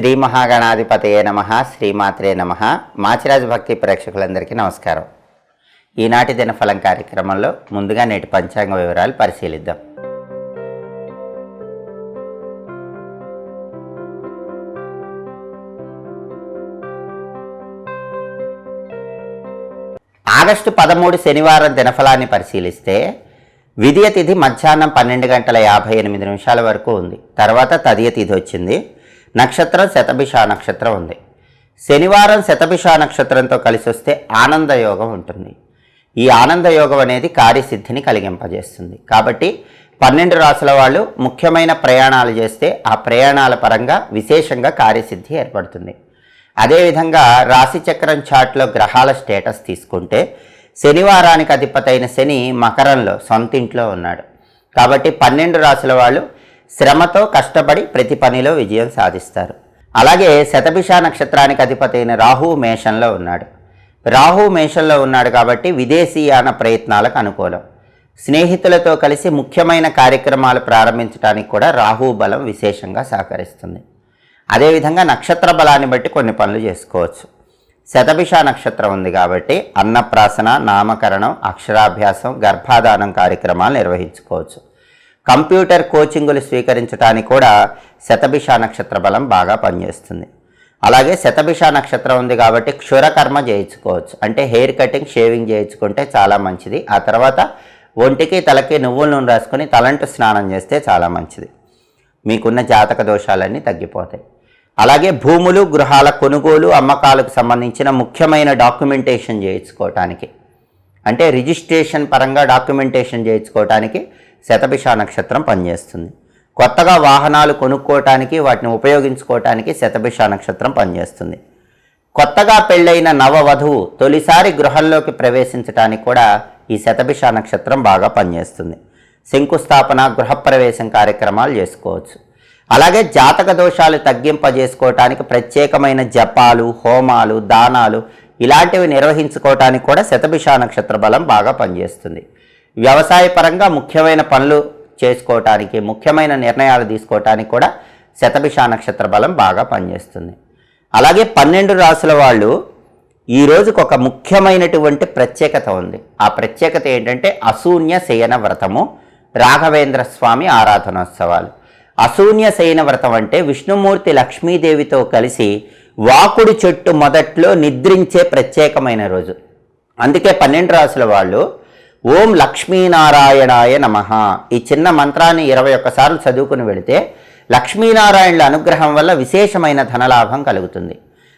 శ్రీ మహాగణాధిపతయే నమ శ్రీమాత్రే నమ. మాచిరాజు భక్తి ప్రేక్షకులందరికీ నమస్కారం. ఈనాటి దినఫలం కార్యక్రమంలో ముందుగా నేటి పంచాంగ వివరాలు పరిశీలిద్దాం. ఆగస్టు పదమూడు శనివారం దినఫలాన్ని పరిశీలిస్తే విధియ తిథి మధ్యాహ్నం పన్నెండు గంటల యాభై ఎనిమిది నిమిషాల వరకు ఉంది. తర్వాత తదియ తిథి వచ్చింది. నక్షత్రం శతభిష నక్షత్రం ఉంది. శనివారం శతభిష నక్షత్రంతో కలిసి వస్తే ఆనందయోగం ఉంటుంది. ఈ ఆనందయోగం అనేది కార్యసిద్ధిని కలిగింపజేస్తుంది. కాబట్టి పన్నెండు రాసుల వాళ్ళు ముఖ్యమైన ప్రయాణాలు చేస్తే ఆ ప్రయాణాల పరంగా విశేషంగా కార్యసిద్ధి ఏర్పడుతుంది. అదేవిధంగా రాశిచక్రం చాట్లో గ్రహాల స్టేటస్ తీసుకుంటే శనివారానికి అధిపతైన శని మకరంలో సొంతింట్లో ఉన్నాడు. కాబట్టి పన్నెండు రాసుల వాళ్ళు శ్రమతో కష్టపడి ప్రతి పనిలో విజయం సాధిస్తారు. అలాగే శతభిష నక్షత్రానికి అధిపతైన రాహు మేషంలో ఉన్నాడు. రాహు మేషంలో ఉన్నాడు కాబట్టి విదేశీయాన ప్రయత్నాలకు అనుకూలం. స్నేహితులతో కలిసి ముఖ్యమైన కార్యక్రమాలు ప్రారంభించడానికి కూడా రాహు బలం విశేషంగా సహకరిస్తుంది. అదేవిధంగా నక్షత్ర బలాన్ని బట్టి కొన్ని పనులు చేసుకోవచ్చు. శతభిష నక్షత్రం ఉంది కాబట్టి అన్నప్రాసన నామకరణం అక్షరాభ్యాసం గర్భాధానం కార్యక్రమాలు నిర్వహించుకోవచ్చు. కంప్యూటర్ కోచింగులు స్వీకరించడానికి కూడా శతభిష నక్షత్ర బలం బాగా పనిచేస్తుంది. అలాగే శతభిష నక్షత్రం ఉంది కాబట్టి క్షురకర్మ చేయించుకోవచ్చు. అంటే హెయిర్ కటింగ్ షేవింగ్ చేయించుకుంటే చాలా మంచిది. ఆ తర్వాత ఒంటికి తలకి నువ్వుల నూనె రాసుకొని తలంటు స్నానం చేస్తే చాలా మంచిది. మీకున్న జాతక దోషాలన్నీ తగ్గిపోతాయి. అలాగే భూములు గృహాల కొనుగోలు అమ్మకాలకు సంబంధించిన ముఖ్యమైన డాక్యుమెంటేషన్ చేయించుకోవటానికి. అంటే రిజిస్ట్రేషన్ పరంగా డాక్యుమెంటేషన్ చేయించుకోవటానికి శతభిష నక్షత్రం పనిచేస్తుంది. కొత్తగా వాహనాలు కొనుక్కోవటానికి వాటిని ఉపయోగించుకోవటానికి శతభిష నక్షత్రం పనిచేస్తుంది. కొత్తగా పెళ్ళైన నవవధువు తొలిసారి గృహంలోకి ప్రవేశించడానికి కూడా ఈ శతభిష నక్షత్రం బాగా పనిచేస్తుంది. శంకుస్థాపన గృహప్రవేశం కార్యక్రమాలు చేసుకోవచ్చు. అలాగే జాతక దోషాలు తగ్గింపజేసుకోవటానికి ప్రత్యేకమైన జపాలు హోమాలు దానాలు ఇలాంటివి నిర్వహించుకోవటానికి కూడా శతభిష నక్షత్ర బలం బాగా పనిచేస్తుంది. వ్యవసాయ పరంగా ముఖ్యమైన పనులు చేసుకోవటానికి ముఖ్యమైన నిర్ణయాలు తీసుకోవటానికి కూడా శతభిష నక్షత్ర బలం బాగా పనిచేస్తుంది. అలాగే పన్నెండు రాసుల వాళ్ళు ఈ రోజుకు ఒక ముఖ్యమైనటువంటి ప్రత్యేకత ఉంది. ఆ ప్రత్యేకత ఏంటంటే అశూన్య శయన వ్రతము రాఘవేంద్ర స్వామి ఆరాధనోత్సవాలు. అశూన్య శయన వ్రతం అంటే విష్ణుమూర్తి లక్ష్మీదేవితో కలిసి వాకుడు చెట్టు మొదట్లో నిద్రించే ప్రత్యేకమైన రోజు. అందుకే పన్నెండు రాసుల వాళ్ళు ఓం లక్ష్మీనారాయణాయ నమ. ఈ చిన్న మంత్రాన్ని ఇరవై ఒక్కసార్లు చదువుకుని వెళితే లక్ష్మీనారాయణుల అనుగ్రహం వల్ల విశేషమైన ధనలాభం కలుగుతుంది.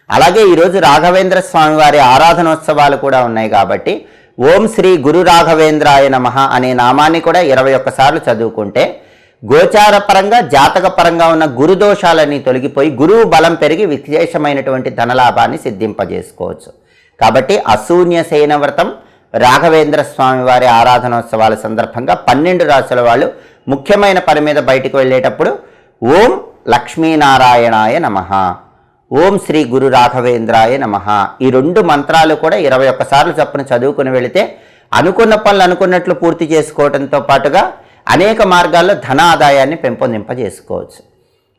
అలాగే ఈరోజు రాఘవేంద్ర స్వామి వారి ఆరాధనోత్సవాలు కూడా ఉన్నాయి కాబట్టి ఓం శ్రీ గురు రాఘవేంద్రాయ నమ అనే నామాన్ని కూడా ఇరవై ఒక్కసార్లు చదువుకుంటే గోచార పరంగా జాతక పరంగా ఉన్న గురుదోషాలన్నీ తొలగిపోయి గురువు బలం పెరిగి విశేషమైనటువంటి ధనలాభాన్ని సిద్ధింపజేసుకోవచ్చు. కాబట్టి అశూన్య శయన వ్రతం రాఘవేంద్ర స్వామివారి ఆరాధనోత్సవాల సందర్భంగా పన్నెండు రాసుల వాళ్ళు ముఖ్యమైన పని మీద బయటకు వెళ్ళేటప్పుడు ఓం లక్ష్మీనారాయణాయ నమ. ఓం శ్రీ గురు రాఘవేంద్రాయ నమ. ఈ రెండు మంత్రాలు కూడా ఇరవై ఒక్కసార్లు చొప్పున చదువుకుని వెళితే అనుకున్న పనులు అనుకున్నట్లు పూర్తి చేసుకోవడంతో పాటుగా అనేక మార్గాల్లో ధన ఆదాయాన్ని పెంపొందింపజేసుకోవచ్చు.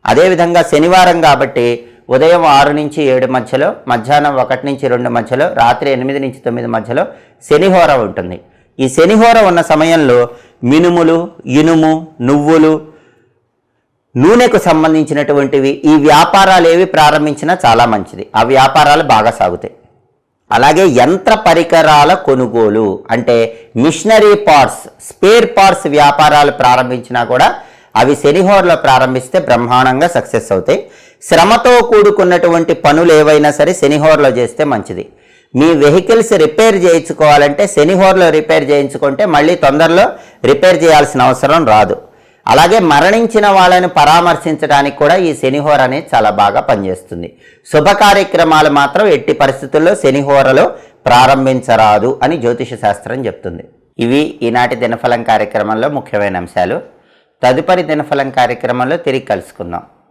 అదేవిధంగా శనివారం కాబట్టి ఉదయం ఆరు నుంచి ఏడు మధ్యలో మధ్యాహ్నం ఒకటి నుంచి రెండు మధ్యలో రాత్రి ఎనిమిది నుంచి తొమ్మిది మధ్యలో శనిహోర ఉంటుంది. ఈ శనిహోర ఉన్న సమయంలో మినుములు ఇనుము నువ్వులు నూనెకు సంబంధించినటువంటివి ఈ వ్యాపారాలు ఏవి ప్రారంభించినా చాలా మంచిది. ఆ వ్యాపారాలు బాగా సాగుతాయి. అలాగే యంత్ర పరికరాల కొనుగోలు అంటే మిషనరీ పార్ట్స్ స్పేర్ పార్ట్స్ వ్యాపారాలు ప్రారంభించినా కూడా అవి శనిహోరలో ప్రారంభిస్తే బ్రహ్మాండంగా సక్సెస్ అవుతాయి. శ్రమతో కూడుకున్నటువంటి పనులు ఏవైనా సరే శనిహోర్లో చేస్తే మంచిది. మీ వెహికల్స్ రిపేర్ చేయించుకోవాలంటే శనిహోర్లో రిపేర్ చేయించుకుంటే మళ్ళీ తొందరలో రిపేర్ చేయాల్సిన అవసరం రాదు. అలాగే మరణించిన వాళ్ళని పరామర్శించడానికి కూడా ఈ శనిహోర అనేది చాలా బాగా పనిచేస్తుంది. శుభ కార్యక్రమాలు మాత్రం ఎట్టి పరిస్థితుల్లో శనిహోరలో ప్రారంభించరాదు అని జ్యోతిష శాస్త్రం చెప్తుంది. ఇవి ఈనాటి దినఫలం కార్యక్రమంలో ముఖ్యమైన అంశాలు. తదుపరి దినఫలం కార్యక్రమంలో తిరిగి కలుసుకుందాం.